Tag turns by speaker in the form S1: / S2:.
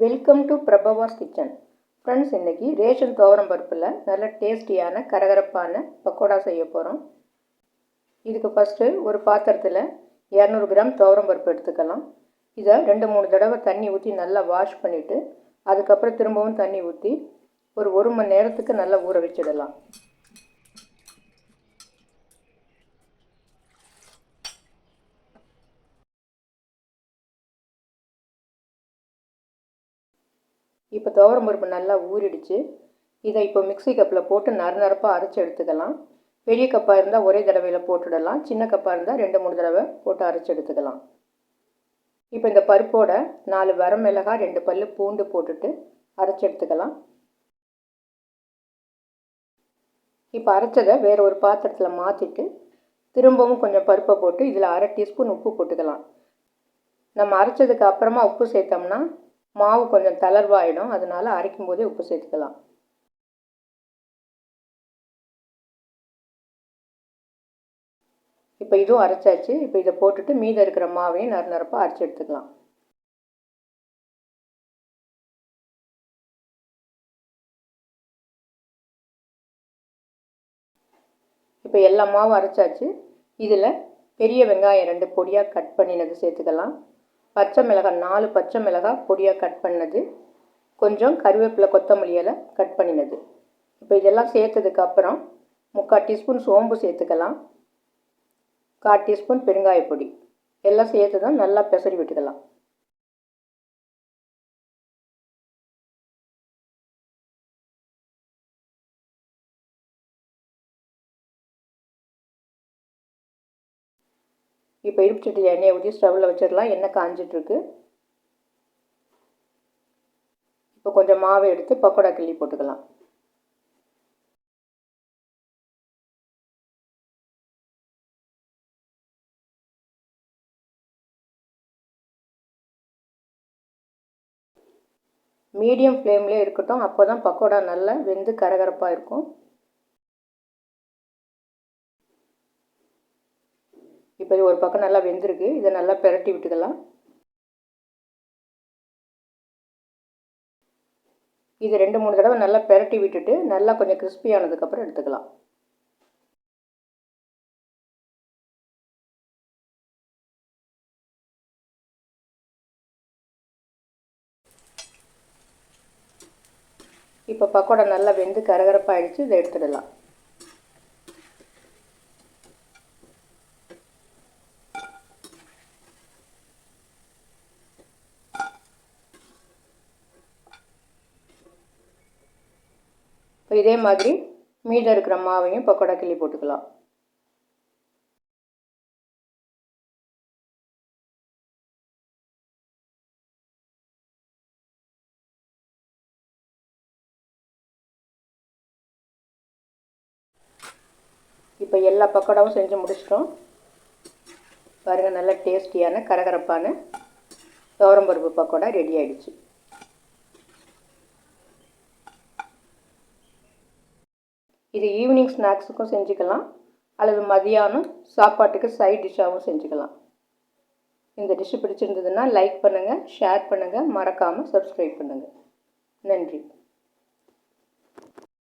S1: Welcome to Prabhavas kitchen friends இன்றைக்கி ration துவரம் பருப்பில் நல்ல டேஸ்டியான கரகரப்பான பக்கோடா செய்ய போகிறோம் இதுக்கு ஃபஸ்ட்டு ஒரு பாத்திரத்தில் இரநூறு கிராம் துவரம் பருப்பு எடுத்துக்கலாம். இதை ரெண்டு மூணு தடவை தண்ணி ஊற்றி நல்லா வாஷ் பண்ணிவிட்டு அதுக்கப்புறம் திரும்பவும் தண்ணி ஊற்றி ஒரு ஒரு மணி நேரத்துக்கு நல்லா ஊற வச்சிடலாம். இப்போ துவரம் பருப்பு நல்லா ஊறிடுச்சு. இதை இப்போ மிக்ஸி கப்பில் போட்டு நரநரப்பாக அரைச்சி எடுத்துக்கலாம். பெரிய கப்பாக இருந்தால் ஒரே தடவையில் போட்டுடலாம். சின்ன கப்பாக இருந்தால் ரெண்டு மூணு தடவை போட்டு அரைச்சி எடுத்துக்கலாம். இப்போ இந்த பருப்போட நாலு வரமிளகாய் ரெண்டு பல் பூண்டு போட்டுட்டு அரைச்சி எடுத்துக்கலாம். இப்போ அரைச்சதை வேறு ஒரு பாத்திரத்தில் மாற்றிட்டு திரும்பவும் கொஞ்சம் பருப்பை போட்டு இதில் அரை டீஸ்பூன் உப்பு போட்டுக்கலாம். நம்ம அரைச்சதுக்கு அப்புறமா உப்பு சேர்த்தோம்னா மாவு கொஞ்சம் தளர்வாயிடும். அதனால் அரைக்கும் போதே உப்பு சேர்த்துக்கலாம். இப்போ இதுவும் அரைச்சாச்சு. இப்போ இதை போட்டுட்டு மீதம் இருக்கிற மாவையும் நறு நறுப்பாக அரைச்சி எடுத்துக்கலாம். இப்போ எல்லா மாவும் அரைச்சாச்சு. இதில் பெரிய வெங்காயம் ரெண்டு பொடியாக கட் பண்ணினது சேர்த்துக்கலாம். பச்சை மிளகாய் நாலு பச்சை மிளகாய் பொடியாக கட் பண்ணது. கொஞ்சம் கருவேப்பிலை கொத்தமல்லி கட் பண்ணினது. இப்போ இதெல்லாம் சேர்த்ததுக்கப்புறம் முக்கால் டீஸ்பூன் சோம்பு சேர்த்துக்கலாம். கால் டீஸ்பூன் பெருங்காயப்பொடி. எல்லாம் சேர்த்து தான் நல்லா பெசரி விட்டுக்கலாம். இப்போ இருப்பு எண்ணெயை ஊற்றி ஸ்டவ்வில் வச்சிடலாம். எண்ணெய் காஞ்சிட்ருக்கு. இப்போ கொஞ்சம் மாவை எடுத்து பக்கோடா கிள்ளி போட்டுக்கலாம். மீடியம் ஃப்ளேம்லேயே இருக்கட்டும். அப்போ தான் பக்கோடா நல்லா வெந்து கரகரப்பாக இருக்கும். இப்போ ஒரு பக்கம் நல்லா வெந்திருக்கு. இதை நல்லா பெரட்டி விட்டுக்கலாம். இது ரெண்டு மூணு தடவை நல்லா பெரட்டி விட்டுட்டு நல்லா கொஞ்சம் கிறிஸ்பி ஆனதுக்கப்புறம் எடுத்துக்கலாம். இப்போ பக்கோடா நல்லா வெந்து கரகரப்பாக கரகரப்பாகிடுச்சு இதை எடுத்துடலாம். இப்போ இதே மாதிரி மீதம் இருக்கிற மாவையும் பக்கோடா கிள்ளி போட்டுக்கலாம். இப்போ எல்லா பக்கோடாவும் செஞ்சு முடிச்சிட்டோம். பாருங்கள் நல்ல டேஸ்டியான கரகரப்பான துவரம்பருப்பு பக்கோடா ரெடி ஆகிடுச்சு இது ஈவினிங் ஸ்நாக்ஸுக்கும் செஞ்சுக்கலாம். அல்லது மதியானம் சாப்பாட்டுக்கு சைட் டிஷ்ஷாகவும் செஞ்சுக்கலாம். இந்த டிஷ்ஷு பிடிச்சிருந்ததுன்னா லைக் பண்ணுங்கள் ஷேர் பண்ணுங்கள் மறக்காமல் சப்ஸ்கிரைப் பண்ணுங்கள் நன்றி.